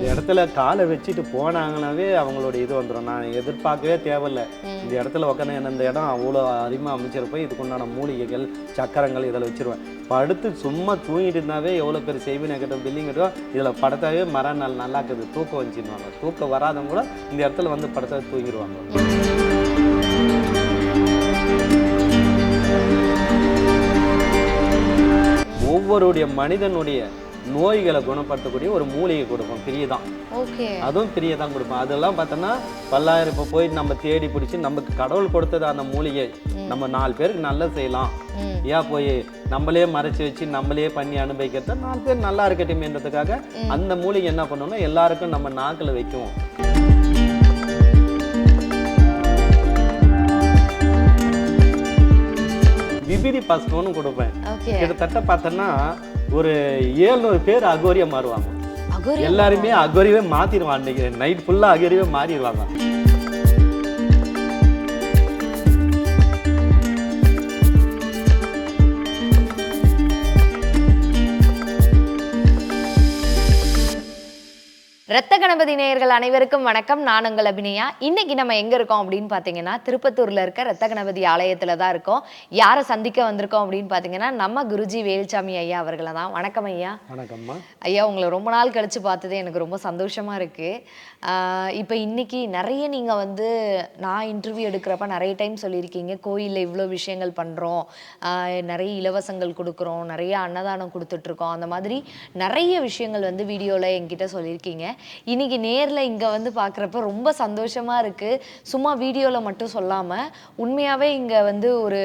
இந்த இடத்துல காலை வச்சுட்டு போனாங்கனாவே அவங்களோட இது வந்துடும் நான் எதிர்பார்க்கவே தேவையில்ல. இந்த இடத்துல உட்காந்து என்ன இந்த இடம் அவ்வளோ அதிகமாக அமைச்சிருப்போம் இதுக்குண்டான மூலிகைகள் சக்கரங்கள் இதில் வச்சிருவேன். படுத்து சும்மா தூங்கிட்டு இருந்தாவே எவ்வளோ பேர் செய்வினை கட்டும் பில்லிங் கட்டும் இதில் படுத்தாவே மரம் நாள் நல்லா இருக்குது தூக்கம் வச்சுருவாங்க தூக்கம் வராதவங்க கூட இந்த இடத்துல வந்து படுத்தா தூங்கிடுவாங்க ஒவ்வொருடைய மனிதனுடைய நோய்களை குணப்படுத்தக்கூடிய ஒரு மூலிகை கொடுப்போம் பிரிய தான் அதுவும் பிரிய தான் கொடுப்போம். அதெல்லாம் பார்த்தோன்னா பல்லாயிரம் இப்போ போய் நம்ம தேடி பிடிச்சி நமக்கு கடவுள் கொடுத்தது அந்த மூலிகை நம்ம நாலு பேருக்கு நல்லது செய்யலாம். ஏன் போய் நம்மளே மறைச்சு வச்சு நம்மளே பண்ணி அனுபவிக்கிறத நாலு பேர் நல்லா இருக்கட்டுமேன்றதுக்காக அந்த மூலிகை என்ன பண்ணணும்னா எல்லாருக்கும் நம்ம நாக்கில் வைக்குவோம். விபிதி பஸ்மம்னு கொடுப்பேன். கிட்டத்தட்ட பார்த்தோன்னா ஒரு ஏழ்நூறு பேர் அகோரியா மாறுவாங்க. எல்லாருமே அகோரியவே மாத்திடுவான் அன்னைக்கு நைட் ஃபுல்லா அகோரியவே மாறிடுவாங்க. ரத்த கணபதி நேயர்கள் அனைவருக்கும் வணக்கம். நான் உங்கள் அபிநயா. இன்னைக்கு நம்ம எங்க இருக்கோம் அப்படின்னு பார்த்தீங்கன்னா திருப்பத்தூர்ல இருக்க ரத்த கணபதி ஆலயத்துல தான் இருக்கோம். யாரை சந்திக்க வந்திருக்கோம் அப்படின்னு பார்த்தீங்கன்னா நம்ம குருஜி வேலுச்சாமி ஐயா அவர்களை தான். வணக்கம் ஐயா. வணக்கம்மா. ஐயா உங்களை ரொம்ப நாள் கழிச்சு பார்த்ததே எனக்கு ரொம்ப சந்தோஷமா இருக்கு. ஆஹ் இப்போ இன்னைக்கு நிறைய நீங்க வந்து நான் இன்டர்வியூ எடுக்கிறப்ப நிறைய டைம் சொல்லியிருக்கீங்க. கோயிலில் இவ்வளோ விஷயங்கள் பண்றோம். ஆஹ் நிறைய இலவசங்கள் கொடுக்குறோம். நிறைய அன்னதானம் கொடுத்துட்டு இருக்கோம். அந்த மாதிரி நிறைய விஷயங்கள் வந்து வீடியோவில் என்கிட்ட சொல்லியிருக்கீங்க. இன்னைக்கு நேர்ல இங்க வந்து பார்க்குறப்ப ரொம்ப சந்தோஷமா இருக்கு. சும்மா வீடியோவில் மட்டும் சொல்லாம உண்மையாவே இங்க வந்து ஒரு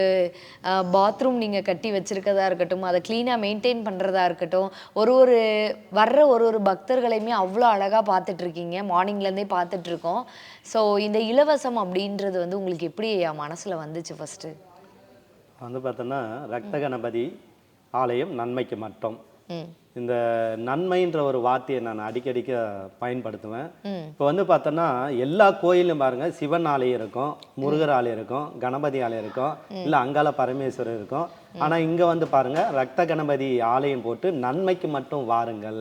பாத்ரூம் நீங்க கட்டி வச்சிருக்கதா இருக்கட்டும் அதை க்ளீனாக மெயின்டைன் பண்றதா இருக்கட்டும் ஒரு ஒரு வர்ற ஒரு ஒரு பக்தர்களையுமே அவ்வளோ அழகா பார்த்துட்டு இருக்கீங்க மார்னிங்ல இருந்தே பார்த்துட்டு இருக்கோம் ஸோ இந்த இலவசம் அப்படின்றது வந்து உங்களுக்கு எப்படி மனசுல வந்துச்சு ஃபர்ஸ்ட் வந்து பார்த்தோன்னா ரத்த கணபதி ஆலயம் நன்மைக்கு மட்டும். ம். இந்த நன்மைன்ற ஒரு வார்த்தையை நான் அடிக்கடிக்க பயன்படுத்துவேன். இப்போ வந்து பார்த்தோன்னா எல்லா கோயிலும் பாருங்க சிவன் ஆலயம் இருக்கும் முருகர் ஆலயம் இருக்கும் கணபதி ஆலயம் இருக்கும் இல்லை அங்காள பரமேஸ்வரர் இருக்கும். ஆனா இங்க வந்து பாருங்க ரத்த கணபதி ஆலயம் போட்டு நன்மைக்கு மட்டும் வாருங்கள்.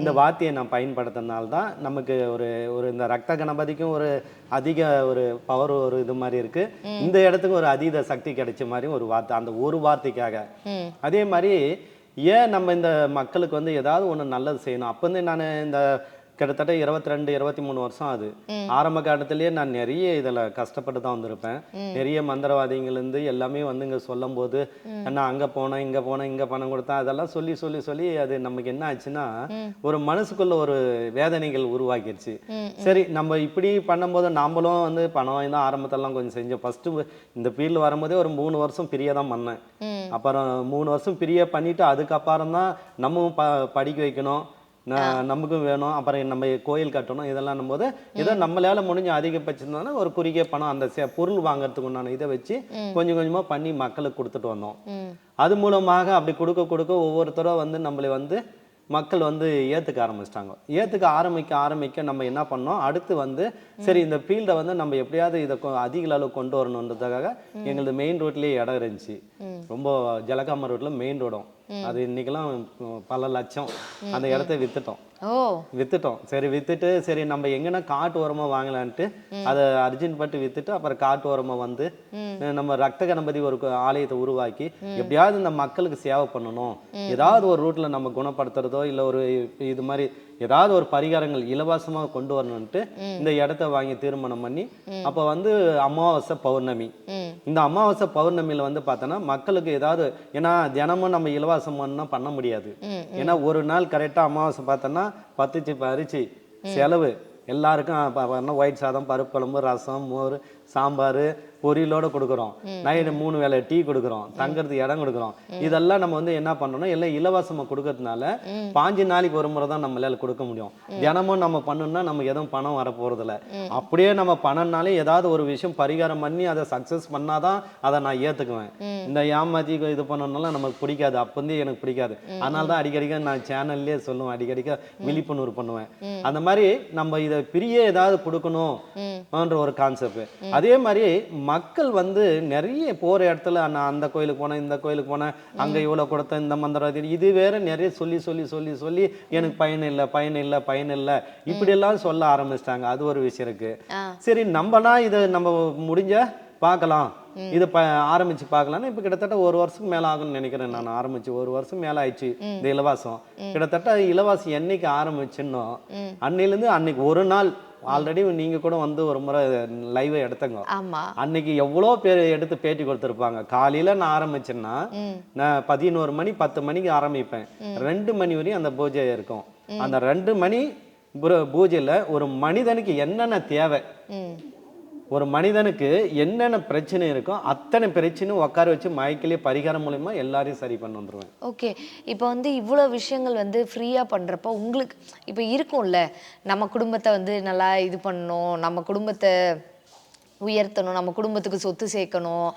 இந்த வார்த்தையை நான் பயன்படுத்தினால தான் நமக்கு ஒரு ஒரு இந்த ரத்த கணபதிக்கும் ஒரு அதிக ஒரு பவர் ஒரு இது மாதிரி இருக்கு. இந்த இடத்துக்கு ஒரு அதீத சக்தி கிடைச்ச மாதிரி ஒரு வார்த்தை அந்த ஒரு வார்த்தைக்காக. அதே மாதிரி ஏன் நம்ம இந்த மக்களுக்கு வந்து ஏதாவது ஒன்று நல்லது செய்யணும்? அப்போ வந்து நான் இந்த கிட்டத்தட்ட இருபத்தி ரெண்டு இருபத்தி மூணு வருஷம் ஆகுது. ஆரம்ப காலத்திலேயே நான் நிறைய இதில் கஷ்டப்பட்டு தான் வந்திருப்பேன். நிறைய மந்திரவாதிகள்லேருந்து எல்லாமே வந்து இங்கே சொல்லும் போது நான் அங்கே போனேன் இங்கே போனேன் இங்கே பணம் கொடுத்தேன் அதெல்லாம் சொல்லி சொல்லி சொல்லி அது நமக்கு என்ன ஆச்சுன்னா ஒரு மனசுக்குள்ள ஒரு வேதனைகள் உருவாக்கிடுச்சு சரி நம்ம இப்படி பண்ணும்போது நாமளும் வந்து பணம் தான் ஆரம்பத்திலலாம் கொஞ்சம் செஞ்சோம். ஃபஸ்ட்டு இந்த ஃபீல்டு வரும்போதே ஒரு மூணு வருஷம் பிரிய தான் பண்ணேன். அப்புறம் மூணு வருஷம் பிரிய பண்ணிட்டு அதுக்கப்புறம் தான் நம்மவும் ப படிக்க வைக்கணும். நமக்கும் வேணும். அப்புறம் நம்ம கோயில் கட்டணும். இதெல்லாம் போது ஏதோ நம்மளால முடிஞ்ச அதிகபட்சம் ஒரு குறுகிய பணம் அந்த பொருள் வாங்குறதுக்கு உண்டான இதை வச்சு கொஞ்சம் கொஞ்சமா பண்ணி மக்களுக்கு கொடுத்துட்டு வந்தோம். அது மூலமாக அப்படி கொடுக்க கொடுக்க ஒவ்வொருத்தரும் வந்து நம்மளை வந்து மக்கள் வந்து ஏத்துக்க ஆரம்பிச்சிட்டாங்க. ஏத்துக்க ஆரம்பிக்க ஆரம்பிக்க நம்ம என்ன பண்ணோம்? அடுத்து வந்து சரி இந்த ஃபீல்டை வந்து நம்ம எப்படியாவது இதை அதிக அளவு கொண்டு வரணுன்றதுக்காக எங்களது மெயின் ரோட்லயே இடம் இருந்துச்சு. ரொம்ப ஜலகாம ரோட்ல மெயின் ரோடும் அது இன்னைக்கெல்லாம் உம், பல லட்சம். அந்த இடத்த வித்துட்டோம். ஓ. வித்துட்டோம். சரி வித்துட்டு சரி நம்ம எங்கன்னா காட்டு ஓரமா வாங்கலான்ட்டு அதை அர்ஜென்ட் பட்டு வித்துட்டு அப்புறம் காட்டு ஓரமா வந்து நம்ம ரத்த கணபதி ஒரு ஆலயத்தை உருவாக்கி எப்படியாவது இந்த மக்களுக்கு சேவை பண்ணணும். ஏதாவது ஒரு ரூட்ல நம்ம குணப்படுத்துறதோ இல்ல ஒரு இது மாதிரி ஏதாவது ஒரு பரிகாரங்கள் இலவசமா கொண்டு வரணும்ட்டு இந்த இடத்த வாங்கி தீர்மானம் பண்ணி அப்ப வந்து அமாவாசை பௌர்ணமி. இந்த அமாவாசை பௌர்ணமியில வந்து பார்த்தோன்னா மக்களுக்கு ஏதாவது ஏன்னா தினமும் நம்ம இலவசம் பண்ணா முடியாது. ஏன்னா ஒரு நாள் கரெக்டாக அமாவாசை பார்த்தோன்னா பத்துச்சு பறிச்சு செலவு. எல்லாருக்கும் ஒயிட் சாதம் பருப்பு குழம்பு ரசம் மோர் சாம்பார் பொரியலோட கொடுக்குறோம். நைட்டு மூணு வேளை டீ கொடுக்குறோம். தங்கறதுக்கு இடம் கொடுக்குறோம். இதெல்லாம் நம்ம வந்து என்ன பண்ணணும்னா எல்லாம் இலவசமாக கொடுக்கறதுனால பாஞ்சு நாளைக்கு ஒரு முறை தான் நம்மளால கொடுக்க முடியும். தினமும் நம்ம பண்ணணும்னா நமக்கு எதுவும் பணம் வர போறதில்ல அப்படியே நம்ம பணம்னாலே ஏதாவது ஒரு விஷயம் பரிகாரம் பண்ணி அதை சக்ஸஸ் பண்ணாதான் அதை நான் ஏத்துக்குவேன். இந்த ஏமாத்தி இது பண்ணணும்னால நமக்கு பிடிக்காது. அப்போந்தே எனக்கு பிடிக்காது. அதனால தான் அடிக்கடிக்க நான் சேனல்லே சொல்லுவேன். அடிக்கடிக்க விழிப்புணர்வு பண்ணுவேன். அந்த மாதிரி நம்ம இதை பிரிய ஏதாவது கொடுக்கணும் என்ற ஒரு கான்செப்ட் அதே மாதிரி மக்கள் வந்து நிறைய போற இடத்துல நான் அந்த கோயிலுக்கு போனேன் இந்த கோயிலுக்கு போனேன் அங்க இவ்வளவு கொடுத்தேன் இந்த மந்திரம் இது- வேற நிறைய சொல்லி சொல்லி சொல்லி சொல்லி எனக்கு பயன் இல்லை பயன் இல்லை பயன் இல்லை இப்படி எல்லாம் சொல்ல ஆரம்பிச்சிட்டாங்க. அது ஒரு விஷயம் இருக்கு. சரி நம்மனா இதை நம்ம முடிஞ்ச பார்க்கலாம். இது ஆரம்பிச்சு பார்க்கலாம்னு இப்போ கிட்டத்தட்ட ஒரு வருஷம் மேல ஆகும்னு நினைக்கிறேன் நான். ஆரம்பிச்சு ஒரு வருஷம் மேல ஆயிடுச்சு இந்த இலவாசம். கிட்டத்தட்ட இலவாசம் என்னைக்கு ஆரம்பிச்சுன்னோ அன்னையிலேருந்து அன்னைக்கு ஒரு நாள் ஆல்ரெடி நீங்க கூட வந்து ஒரு முறை லைவை எடுத்தங்க. அன்னைக்கு எவ்வளோ பேர் எடுத்து பேட்டி கொடுத்துருப்பாங்க. காலையில நான் ஆரம்பிச்சேன்னா நான் பதினோரு மணி பத்து மணிக்கு ஆரம்பிப்பேன். ரெண்டு மணி வரையும் அந்த பூஜை இருக்கும். அந்த ரெண்டு மணி பூஜையில ஒரு மனிதனுக்கு என்னென்ன தேவை? ஒரு மனிதனுக்கு என்னென்ன பிரச்சனை இருக்கோ அத்தனை பிரச்சனையும் உட்கார வச்சு மயக்கிலே பரிகாரம் மூலயமா எல்லாரையும் சரி பண்ண வந்துடுவேன் ஓகே. இப்போ வந்து இவ்வளோ விஷயங்கள் வந்து ஃப்ரீயாக பண்ணுறப்போ உங்களுக்கு இப்போ இருக்கும்ல நம்ம குடும்பத்தை வந்து நல்லா இது பண்ணணும் நம்ம குடும்பத்தை உயர்த்தணும் நம்ம குடும்பத்துக்கு சொத்து சேர்க்கணும்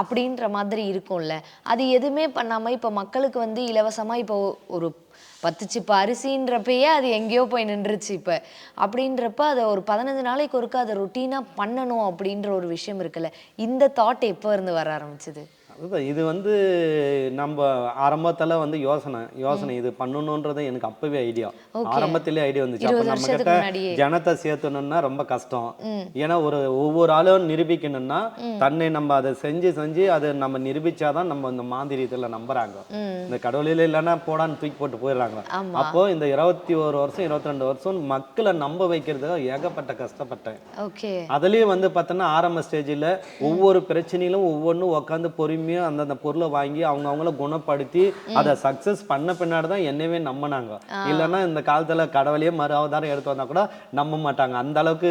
அப்படின்ற மாதிரி இருக்கும்ல. அது எதுவுமே பண்ணாமல் இப்போ மக்களுக்கு வந்து இலவசமாக இப்போ ஒரு பத்து சிப்பு அரிசின்றப்பயே அது எங்கேயோ போய் நின்றுச்சு இப்போ. அப்படின்றப்ப அதை ஒரு பதினஞ்சு நாளைக்கு ஒருக்க அதை ரொட்டீனாக பண்ணணும் அப்படின்ற ஒரு விஷயம் இருக்குல்ல. இந்த தாட் எப்போ இருந்து வர ஆரம்பிச்சது? அதுதான் இது வந்து நம்ம ஆரம்பத்துல வந்து யோசனை யோசனை இது பண்ணணுன்றது எனக்கு அப்பவே ஐடியா. ஆரம்பத்திலே ஐடியா வந்துச்சு. அப்ப நம்ம கிட்ட. ஜனத்தை சேர்த்தணும்னா ரொம்ப கஷ்டம். ஏன்னா ஒரு ஒவ்வொரு ஆளும் நிரூபிக்கணும்னா தன்னை நம்ம அதை செஞ்சு செஞ்சு அதை நம்ம நிரூபிச்சாதான் நம்ம இந்த மாந்திரியத்துல நம்புறாங்க. இந்த கடவுளில இல்லைன்னா போடான்னு தூக்கி போட்டு போயிடுறாங்க. அப்போ இந்த இருபத்தி ஒரு வருஷம் இருபத்தி ரெண்டு வருஷம் மக்களை நம்ப வைக்கிறதுக்கு ஏகப்பட்ட கஷ்டப்பட்டேன். அதுலயும் வந்து பார்த்தோன்னா ஆரம்ப ஸ்டேஜில் ஒவ்வொரு பிரச்சனையிலும் ஒவ்வொன்றும் உட்காந்து பொறுமையாக அந்தந்த பொருளை வாங்கி அவங்க அவங்கள குணப்படுத்தி அதை சக்ஸஸ் பண்ண பின்னாடி தான் என்னவே நம்பினாங்க. இல்லைன்னா இந்த காலத்துல கடவுளையே மறு அவதாரம் எடுத்து வந்தா கூட நம்ப மாட்டாங்க. அந்த அளவுக்கு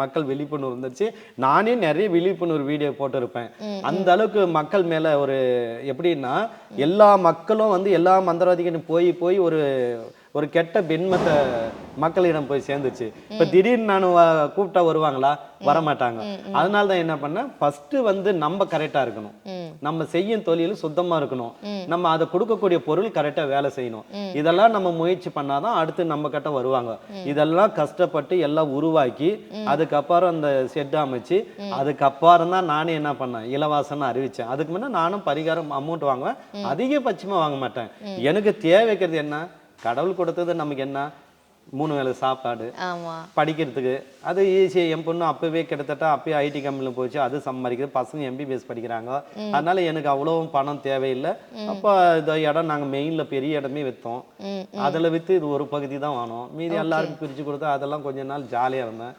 மக்கள் விழிப்புணர்வு இருந்துச்சு. நானே நிறைய விழிப்புணர்வு வீடியோ போட்டிருப்பேன். அந்த அளவுக்கு மக்கள் மேல ஒரு எப்படின்னா எல்லா மக்களும் வந்து எல்லா மந்திரவாதிகளும் போய் போய் ஒரு ஒரு கெட்ட பெண்மத்தை மக்களிடம் போய் சேர்ந்துச்சு. இப்ப திடீர்னு நான் கூப்பிட்டா வருவாங்களா? வரமாட்டாங்க. அதனால தான் என்ன பண்ணேன் ஃபர்ஸ்ட் வந்து நம்ம கரெக்டா இருக்கணும். நம்ம செய்யும் தொழில் சுத்தமா இருக்கணும். நம்ம அதை கொடுக்கக்கூடிய பொருள் கரெக்டா வேலை செய்யணும். இதெல்லாம் நம்ம முயற்சி பண்ணாதான் அடுத்து நம்ம கிட்ட வருவாங்க. இதெல்லாம் கஷ்டப்பட்டு எல்லாம் உருவாக்கி அதுக்கப்புறம் அந்த செட் அமைச்சு அதுக்கப்புறம் தான் நானே என்ன பண்ணேன்? இலவாசம்னு அறிவிச்சேன். அதுக்கு முன்ன நானும் பரிகாரம் அமௌண்ட் வாங்குவேன். அதிகபட்சமா வாங்க மாட்டேன். எனக்கு தேவைக்கிறது என்ன? கடவுள் கொடுத்தது நமக்கு என்ன? மூணு வேளை சாப்பாடு படிக்கிறதுக்கு. அது ஈஸி என் பொண்ணு அப்பவே கிட்டத்தட்ட அப்பயே ஐடி கம்பெனியில் போச்சு. அது சம்பாதிக்குது பசங்க எம்பிபிஎஸ் படிக்கிறாங்க. அதனால எனக்கு அவ்வளவும் பணம் தேவையில்லை. அப்போ இந்த இடம் நாங்கள் மெயினில் பெரிய இடமே விற்றோம் அதில் விற்று இது ஒரு பகுதி தான் வாங்கினோம். மீதி எல்லாருக்கும் பிரித்து கொடுத்தா அதெல்லாம் கொஞ்ச நாள் ஜாலியாக இருந்தேன்.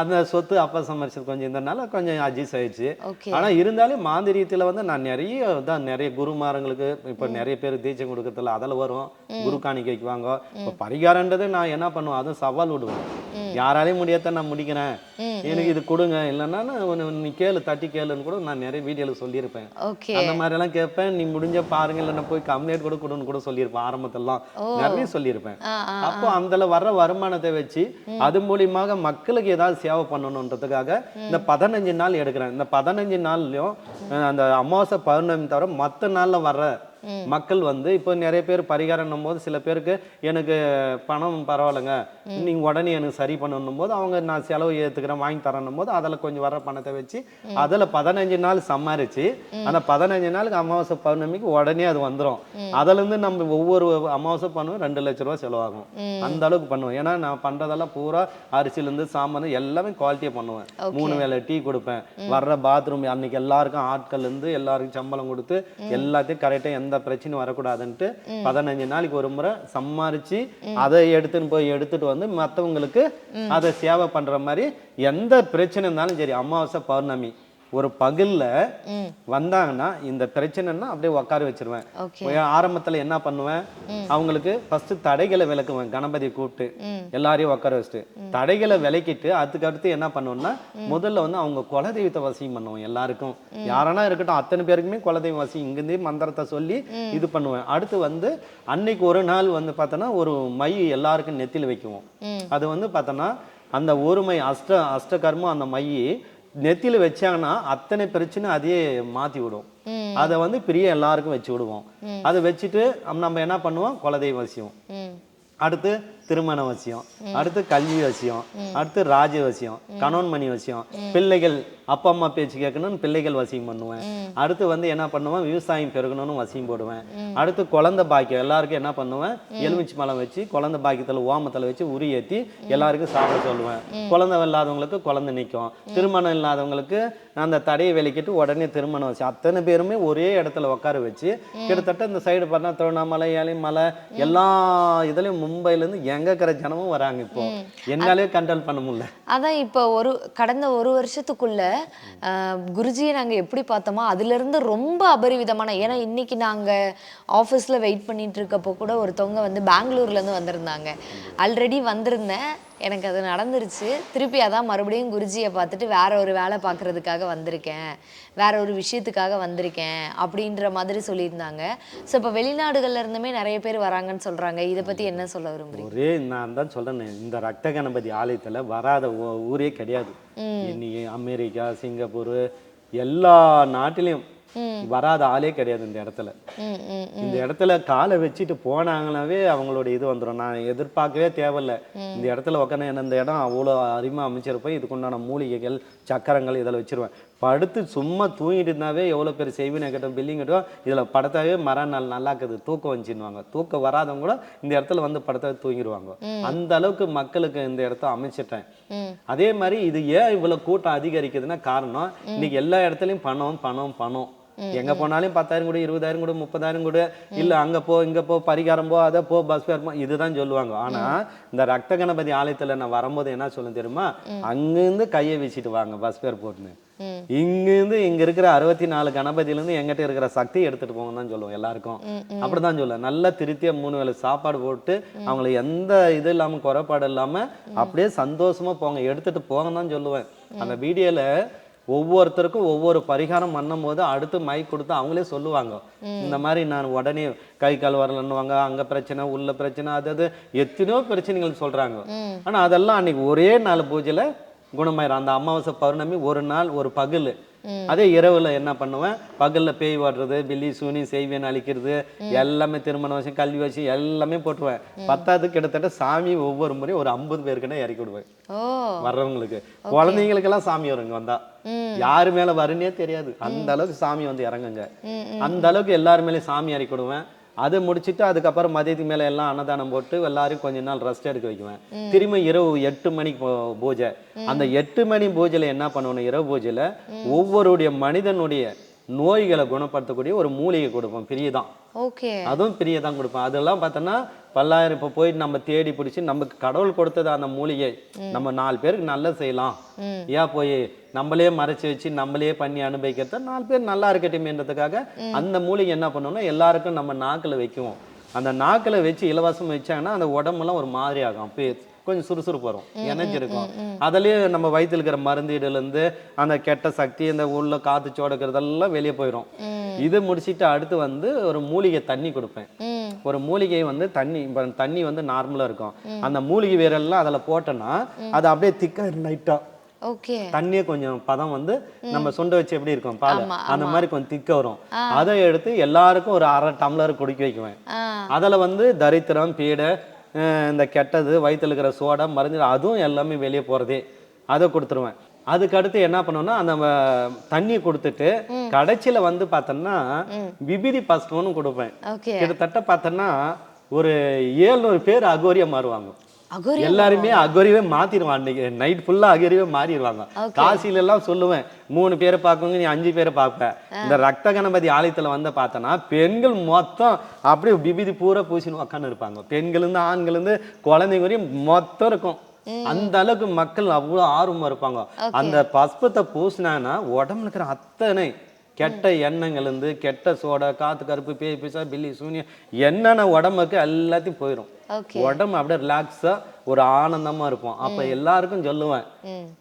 அந்த சொத்து அப்பா சம்பாரிச்சது கொஞ்சம் இருந்தனால கொஞ்சம் அட்ஜஸ்ட் ஆயிடுச்சு. ஓகே. ஆனா இருந்தாலும் மாந்திரியத்துல வந்து நான் நிறைய தான் நிறைய குருமாரங்களுக்கு இப்ப நிறைய பேர் தீட்சை கொடுக்கறதுல அதில் வரும். குரு காணிக்கை வைக்குவாங்க இப்போ பரிகாரன்றது நான் என்ன பண்ணுவேன்? அதுவும் சவால் விடுவேன். யாராலையும் முடியாத நான் முடிக்கிறேன். எனக்கு இது கொடுங்க. இல்லைன்னா நான் நீ கேளு தட்டி கேளுன்னு கூட நான் நிறைய வீடியோல சொல்லியிருப்பேன். அந்த மாதிரி எல்லாம் கேட்பேன். நீ முடிஞ்ச பாருங்க. இல்லைன்னா போய் கம்ப்ளைண்ட் கூட கொடுன்னு கூட சொல்லியிருப்பேன். ஆரம்பத்திலாம் நிறைய சொல்லியிருப்பேன். அப்போ அதுல வர்ற வருமானத்தை வச்சு அது மூலியமாக மக்களுக்கு ஏதாவது சேவை பண்ணணுன்றதுக்காக இந்த பதினஞ்சு நாள் எடுக்கிறேன். இந்த பதினஞ்சு நாள்லயும் அந்த அமாவாசை பௌர்ணமி தவிர மற்ற நாள்ல வர்ற மக்கள் வந்து இப்போ நிறைய பேர் பரிகாரம் போது சில பேருக்கு எனக்கு பணம் பரவாயில்லைங்க. நீங்க உடனே எனக்கு சரி பண்ணணும் போது அவங்க நான் செலவு ஏத்துக்கிறேன் வாங்கி தரணும் போது அதில் கொஞ்சம் வர பணத்தை வச்சு அதில் பதினஞ்சு நாள் சம்பாரிச்சு அந்த பதினஞ்சு நாளுக்கு அமாவாசை பௌர்ணமிக்கு உடனே அது வந்துடும் அதுல இருந்து நம்ம ஒவ்வொரு அமாவாசை பண்ணுவோம் ரெண்டு லட்ச ரூபா செலவாகும். அந்த அளவுக்கு பண்ணுவேன். ஏன்னா நான் பண்றதெல்லாம் பூரா அரிசியிலேருந்து சாமான் எல்லாமே குவாலிட்டியாக பண்ணுவேன். மூணு வேளை டீ கொடுப்பேன். வர்ற பாத்ரூம் அன்னைக்கு எல்லாருக்கும் ஆட்கள் இருந்து எல்லாருக்கும் சம்பளம் கொடுத்து எல்லாத்தையும் கரெக்டாக எந்த பிரச்சனையும் வரக்கூடாதுன்ட்டு பதினஞ்சு நாளைக்கு ஒரு முறை சம்மாரிச்சு அதை எடுத்துன்னு போய் எடுத்துட்டு வந்து மற்றவங்களுக்கு அதை சேவை பண்ற மாதிரி எந்த பிரச்சனை இருந்தாலும் சரி அமாவாசை பௌர்ணமி. ஒரு பகல்ல வந்தாங்கன்னா இந்த பிரச்சனைன்னா அப்படியே உட்கார வச்சிருவேன். ஆரம்பத்துல என்ன பண்ணுவேன்? அவங்களுக்கு ஃபர்ஸ்ட் தடைகளை விளக்குவேன். கணபதியை கூப்பிட்டு எல்லாரையும் உட்கார வச்சுட்டு. தடைகளை விளக்கிட்டு அதுக்கு அடுத்து என்ன பண்ணுவேன்னா முதல்ல வந்து அவங்க குலதெய்வத்தை வசியம் பண்ணுவோம் எல்லாருக்கும். யாரனா இருக்கட்டும் அத்தனை பேருக்குமே குலதெய்வம் வசியம். இங்கிருந்தே மந்திரத்தை சொல்லி இது பண்ணுவேன். அடுத்து வந்து அன்னைக்கு ஒரு நாள் வந்து பார்த்தோன்னா ஒரு மை எல்லாருக்கும் நெத்தியில் வைக்குவோம். அது வந்து பார்த்தோன்னா அந்த ஒரு மை அஷ்ட அஷ்டகர்மம் அந்த மை நெத்தியில் வச்சாங்கன்னா அத்தனை பிரச்சனை அதையே மாத்தி விடும். அதை வந்து பிரிய எல்லாருக்கும் வச்சு விடுவோம். அதை வச்சுட்டு நம்ம என்ன பண்ணுவோம்? குலதெய்வ வசியம் அடுத்து திருமண வசியம் அடுத்து கல்வி வசியம் அடுத்து ராஜ வசியம் கணவன் மணி வசியம் பிள்ளைகள் அப்பா அம்மா பேச்சு கேட்கணும்னு பிள்ளைகள் வசியம் பண்ணுவேன். அடுத்து வந்து என்ன பண்ணுவேன்? விவசாயம் பெருகணும்னு வசியம் போடுவேன். அடுத்து குழந்தை பாக்கியம் எல்லாருக்கும் என்ன பண்ணுவேன்? எலுமிச்சி மலம் வச்சு குழந்தை பாக்கியத்தில் ஓமத்தில் வச்சு உரி ஏற்றி எல்லாருக்கும் சாப்பிட சொல்லுவேன். குழந்தை இல்லாதவங்களுக்கு குழந்தை நிற்கும் திருமணம் இல்லாதவங்களுக்கு அந்த தடையை விலக்கிட்டு உடனே திருமணம் வச்சு அத்தனை பேருமே ஒரே இடத்துல உட்கார வச்சு கிட்டத்தட்ட இந்த சைடு பார்த்தா திருவண்ணாமலை ஏலிமலை எல்லா இதுலயும் மும்பைலேருந்து எங்க இருக்கிற ஜனமும் வராங்க இப்போ. என்னாலே கண்ட்ரோல் பண்ண முடியல. அதான் இப்போ ஒரு கடந்த ஒரு வருஷத்துக்குள்ள குருஜியை நாங்க எப்படி பார்த்தோமோ அதுல இருந்து ரொம்ப அபரிவிதமான ஏன்னா இன்னைக்கு நாங்க ஆஃபீஸ்ல வெயிட் பண்ணிட்டு இருக்கப்போ கூட ஒருத்தவங்க வந்து பெங்களூர்ல இருந்து வந்திருந்தாங்க. ஆல்ரெடி வந்திருந்தேன். எனக்கு அது நடந்துருச்சு. திருப்பி அதான் மறுபடியும் குருஜியை பார்த்துட்டு வேற ஒரு வேலை பார்க்கறதுக்காக வந்திருக்கேன். வேற ஒரு விஷயத்துக்காக வந்திருக்கேன் அப்படின்ற மாதிரி சொல்லியிருந்தாங்க. ஸோ இப்போ வெளிநாடுகள்ல இருந்துமே நிறைய பேர் வராங்கன்னு சொல்றாங்க. இதை பத்தி என்ன சொல்ல விரும்புறீங்க? ஒரே நான் தான் சொல்றேனே இந்த ரத்த கணபதி ஆலயத்துல வராத ஊரே கிடையாது. இன்னைக்கு அமெரிக்கா சிங்கப்பூர் எல்லா நாட்டிலையும் வராத ஆளே கிடையாது இந்த இடத்துல. இந்த இடத்துல காலை வச்சுட்டு போனாங்கனாவே அவங்களோட இது வந்துடும் நான் எதிர்பார்க்கவே தேவையில்ல. இந்த இடத்துல உட்காந்து இந்த இடம் அவ்வளோ அருமையாக அமைச்சிருப்பேன் இதுக்குண்டான மூலிகைகள் சக்கரங்கள் இதில் வச்சிருவேன். படுத்து சும்மா தூங்கிட்டு இருந்தாவே எவ்வளோ பேர் செய்வினை கட்டும் பில்லிங் கட்டும் இதில் படுத்தாவே மறுநாள் நல்லா இருக்குது தூக்கம் வந்துச்சுன்னுவாங்க. தூக்கம் வராதவங்க கூட இந்த இடத்துல வந்து படுத்தாவே தூங்கிடுவாங்க அந்த அளவுக்கு மக்களுக்கு இந்த இடத்த அமைச்சிட்டேன். அதே மாதிரி இது ஏன் இவ்வளவு கூட்டம் அதிகரிக்குதுன்னா காரணம் இன்னைக்கு எல்லா இடத்துலயும் பணம் பணம் பணம். எங்க போனாலும் பத்தாயிரம் கூட இருபதாயிரம் கூட முப்பதாயிரம் கூட. இல்ல அங்க போ இங்க போ பரிகாரம் போ அதை போ பஸ் ஃபேர் போ இதுதான் சொல்லுவாங்க. ஆனா இந்த ரத்த கணபதி ஆலயத்துல நான் வரும்போது என்ன சொல்லும் தெரியுமா? அங்கிருந்து கையை வீசிட்டு வாங்க பஸ் ஃபேர் போட்டுன்னு. இங்கிருந்து இங்க இருக்கிற அறுபத்தி நாலு கணபதியில இருந்து எங்கிட்ட இருக்கிற சக்தி எடுத்துட்டு போங்க தான் சொல்லுவோம் எல்லாருக்கும். அப்படிதான் சொல்லுவேன். நல்லா திருத்திய மூணு வேளை சாப்பாடு போட்டு அவங்கள எந்த இது இல்லாம குறைபாடு இல்லாம அப்படியே சந்தோஷமா போங்க எடுத்துட்டு போங்க தான் சொல்லுவேன். அந்த வீடியோல ஒவ்வொருத்தருக்கும் ஒவ்வொரு பரிகாரம் பண்ணும் போது அடுத்து மைக் கொடுத்து அவங்களே சொல்லுவாங்க. இந்த மாதிரி நான் உடனே கை கால் வரலன்னுவாங்க அங்க பிரச்சனை உள்ள பிரச்சனை அது அது எத்தனையோ பிரச்சனைகள் சொல்றாங்க. ஆனா அதெல்லாம் அன்னைக்கு ஒரே நாள் பூஜையில குணமாயிரும். அந்த அமாவாசை பௌர்ணமி ஒரு நாள் ஒரு பகல். அதே இரவுல என்ன பண்ணுவேன்? பகல்ல பேய் ஓடுறது பில்லி சூனி செய்வேன் அழிக்கிறது எல்லாமே திருமண வச்சு கல்வி வச்சு எல்லாமே போட்டுருவேன். பத்தாவது கிட்டத்தட்ட சாமி ஒவ்வொரு முறையும் ஒரு ஐம்பது பேருக்கிட்ட இறக்கி விடுவேன். வர்றவங்களுக்கு. குழந்தைங்களுக்கெல்லாம் சாமி வருங்க வந்தா. யாரு மேல வருன்னே தெரியாது. அந்த அளவுக்கு சாமி வந்து இறங்குங்க. அந்த அளவுக்கு எல்லாரு மேலயும் சாமி இறக்கி விடுவேன். அதை முடிச்சிட்டு அதுக்கப்புறம் மதியத்துக்கு மேல எல்லாம் அன்னதானம் போட்டு எல்லாரும் கொஞ்ச நாள் ரெஸ்ட் எடுக்க வைக்குவேன். திரும்ப இரவு எட்டு மணிக்கு பூஜை. அந்த எட்டு மணி பூஜையில என்ன பண்ணுவேன் இரவு பூஜையில ஒவ்வொருடைய மனிதனுடைய நோய்களை குணப்படுத்தக்கூடிய ஒரு மூலிகை கொடுப்போம். பிரியதான். ஓகே. அதுவும் பிரிய தான் கொடுப்பேன். அதெல்லாம் பார்த்தோன்னா பல்லாயிரம் இப்போ போயிட்டு நம்ம தேடி பிடிச்சி நமக்கு கடவுள் கொடுத்தது அந்த மூலிகை. நம்ம நாலு பேருக்கு நல்லது செய்யலாம். ஏன் போய் நம்மளே மறைச்சு வச்சு நம்மளே பண்ணி அனுபவிக்கிறத நாலு பேர் நல்லா இருக்கட்டுமேன்றதுக்காக அந்த மூலிகை என்ன பண்ணோம்னா எல்லாருக்கும் நம்ம நாக்கில் வைக்குவோம். அந்த நாக்கில் வச்சு இலவசம் வச்சாங்கன்னா அந்த உடம்பெல்லாம் ஒரு மாதிரி ஆகும் கொஞ்சம் சுறுசுறுப்பு வரும். எனர்ஜி இருக்கும். அதுலயே நம்ம வயித்துல இருக்கிற மருந்துல இருந்து அந்த கெட்ட சக்தி இந்த உள்ள காத்து சோடக்கிறதெல்லாம் வெளியே போயிடும் இது முடிச்சிட்டு அடுத்து வந்து ஒரு மூலிகை தண்ணி கொடுப்பேன். ஒரு மூலிகை வந்து தண்ணி தண்ணி வந்து நார்மலா இருக்கும். அந்த மூலிகை வேரெல்லாம் அதுல போட்டோன்னா அது அப்படியே திக்கா லைட்டா. ஓகே. தண்ணியே கொஞ்சம் பதம் வந்து நம்ம சுண்ட வச்சு எப்படி இருக்கும் பால்? அந்த மாதிரி கொஞ்சம் திக்க வரும். அதை எடுத்து எல்லாருக்கும் ஒரு அரை டம்ளர் குடிக்க வைக்குவேன். அதுல வந்து தரித்திரம் பீடை இந்த கெட்டது வயித்துல இருக்கிற சோடா மருந்து அதுவும் எல்லாமே வெளியே போறதே. அதை கொடுத்துருவேன். அதுக்கு அடுத்து என்ன பண்ணுவேன்னா அந்த தண்ணி கொடுத்துட்டு கடைசியில வந்து பார்த்தோம்னா விபூதி பஸ்டம்னு கொடுப்பேன். கிட்டத்தட்ட பார்த்தோன்னா ஒரு ஏழ்நூறு பேர் அகோரியா மாறுவாங்க. எல்லாருமே அகோரியவே மாத்திடுவான் அன்னைக்கு நைட் ஃபுல்லா அகோரியவே மாறிடுவாங்க. காசில எல்லாம் சொல்லுவேன் மூணு பேரை பார்க்கவங்க நீ அஞ்சு பேரை பார்ப்ப. இந்த ரத்த கணபதி ஆலயத்துல வந்து பார்த்தனா பெண்கள் மொத்தம் அப்படியே விபூதி பூரா பூசின்னு உட்காந்து இருப்பாங்க. பெண்கள் இருந்து ஆண்கள் இருந்து குழந்தைங்க வரையும் மொத்தம் இருக்கும். அந்த அளவுக்கு மக்கள் அவ்வளவு ஆர்வமா இருப்பாங்க. அந்த பஸ்பத்தை பூசினாங்கன்னா உடம்புல இருக்கிற அத்தனை கெட்ட எண்ணங்கள் இருந்து கெட்ட சோடா காத்து கருப்பு பேய் பிசா பில்லி சூனியம் என்னென்ன உடம்புக்கு எல்லாத்தையும் போயிடும் உடம்பு அப்படியே ரிலாக்ஸா ஒரு ஆனந்தமா இருப்போம். அப்ப எல்லாருக்கும் சொல்லுவேன்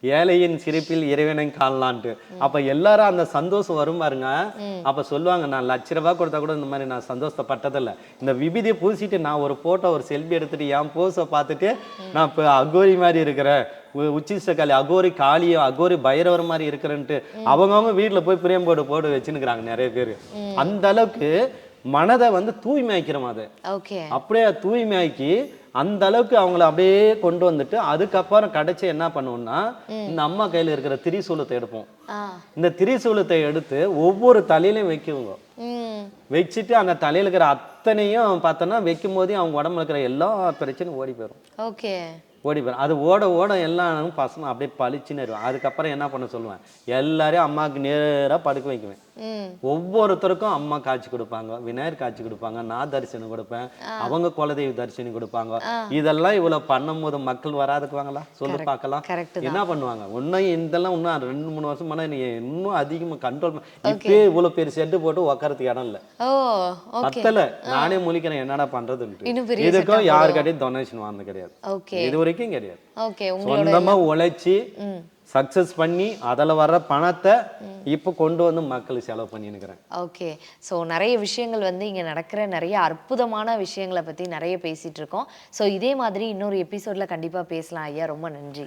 ஏழையின் சிரிப்பில் இறைவனை காணலான்ட்டு. அப்ப எல்லாரும் அந்த சந்தோஷம் வரும் பாருங்க. அப்ப சொல்லுவாங்க நான் லட்ச ரூபாய் கொடுத்தா கூட இந்த மாதிரி நான் சந்தோஷப்பட்டதில்ல. இந்த விபூதியை பூசிட்டு நான் ஒரு போட்டோ ஒரு செல்ஃபி எடுத்துட்டு என் போஸை பார்த்துட்டு நான் இப்போ அகோரி மாதிரி இருக்கிறேன். உ- உச்சிஷ்ட காளி அகோரி காளியோ அகோரி பைரவர் மாதிரி இருக்கிறேன்ட்டு அவங்கவங்க வீட்டுல போய் பிரேம் போர்டு போட்டு வச்சுன்னுக்குறாங்க நிறைய பேர். அந்த அளவுக்கு மனதை வந்து தூய்மையாக்கிறோம் அதை. அப்படியே தூய்மையாக்கி அந்த அளவுக்கு அவங்கள அப்படியே கொண்டு வந்துட்டு அதுக்கப்புறம் கடைசி என்ன பண்ணுவோம்னா இந்த அம்மா கையில இருக்கிற திரிசூலத்தை எடுப்போம். இந்த திரிசூலத்தை எடுத்து ஒவ்வொரு தலையிலையும் வைக்குவோங்க. வச்சுட்டு அந்த தலையில இருக்கிற அத்தனையும் பார்த்தோன்னா வைக்கும் போதே அவங்க உடம்புல இருக்கிற எல்லா பிரச்சனையும் ஓடி போயிடும் ஓகே ஓடி போயிடும் அது ஓட ஓட எல்லாம் பசங்க அப்படியே பளிச்சுன்னு இருக்கும் அதுக்கப்புறம் என்ன பண்ண சொல்லுவேன்? எல்லாரையும் அம்மாவுக்கு நேரா படுக்க வைக்குவேன். ஒவ்வொருத்தருக்கும் அம்மா காட்சி கொடுப்பாங்க விநாயகர் காட்சி கொடுப்பாங்க நான் தரிசனம் கொடுப்பேன் அவங்க குலதெய்வ தரிசனம் கொடுப்பாங்க. இதெல்லாம் இவ்வளவு பண்ணும்போது மக்கள் வராதுக்குவாங்களா? சொல்லு பார்க்கலாம். என்ன பண்ணுவாங்க? இன்னும் இதெல்லாம் இன்னும் ரெண்டு மூணு வருஷம் பண்ணா நீ இன்னும் அதிகமா கண்ட்ரோல் இப்பயே இவ்வளவு பெரிய செட்டு போட்டு உட்காரத்துக்கு இடம் இல்ல. பத்தல. நானே முழிக்கிறேன் என்னடா பண்றதுன்ட்டு. இதுக்கும் யாருக்கிட்டையும் டொனேஷன் வாங்க கிடையாது. இது வரைக்கும் கிடையாது சொந்தமா உழைச்சி ம். சக்சஸ் பண்ணி அதில் வர்ற பணத்தை இப்போ கொண்டு வந்து மக்களுக்கு செலவு பண்ணினுக்கிறேன் ஓகே ஸோ நிறைய விஷயங்கள் வந்து இங்கே நடக்கிற நிறைய அற்புதமான விஷயங்களை பற்றி நிறைய பேசிகிட்டு இருக்கோம். ஸோ இதே மாதிரி இன்னொரு எபிசோடில் கண்டிப்பாக பேசலாம் ஐயா. ரொம்ப நன்றி.